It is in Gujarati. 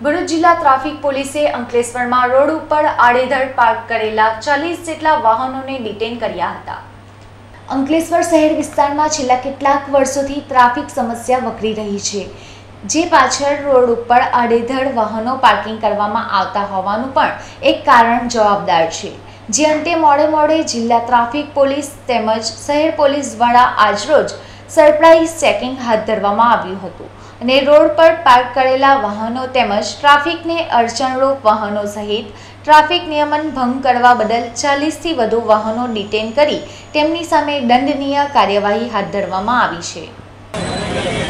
ભરૂચ જિલ્લા ટ્રાફિક પોલીસે અંકલેશ્વરમાં રોડ ઉપર આડેધડ પાર્ક કરેલા ચાલીસ જેટલા વાહનોને ડિટેન કર્યા હતા. અંકલેશ્વર શહેર વિસ્તારમાં છેલ્લા કેટલાક વર્ષોથી ટ્રાફિક સમસ્યા વકરી રહી છે, જે પાછળ રોડ ઉપર આડેધડ વાહનો પાર્કિંગ કરવામાં આવતા હોવાનું પણ એક કારણ જવાબદાર છે. જે અંતે મોડે મોડે જિલ્લા ટ્રાફિક પોલીસ તેમજ શહેર પોલીસ દ્વારા આજરોજ સરપ્રાઇઝ ચેકિંગ હાથ ધરવામાં આવ્યું હતું. અને રોડ પર પાર્ક કરેલા વાહનો તેમજ ટ્રાફિકને અડચણરૂપ વાહનો સહિત ટ્રાફિક નિયમન ભંગ કરવા બદલ ચાલીસથી વધુ વાહનો ડિટેન કરી તેમની સામે દંડનીય કાર્યવાહી હાથ ધરવામાં આવી છે.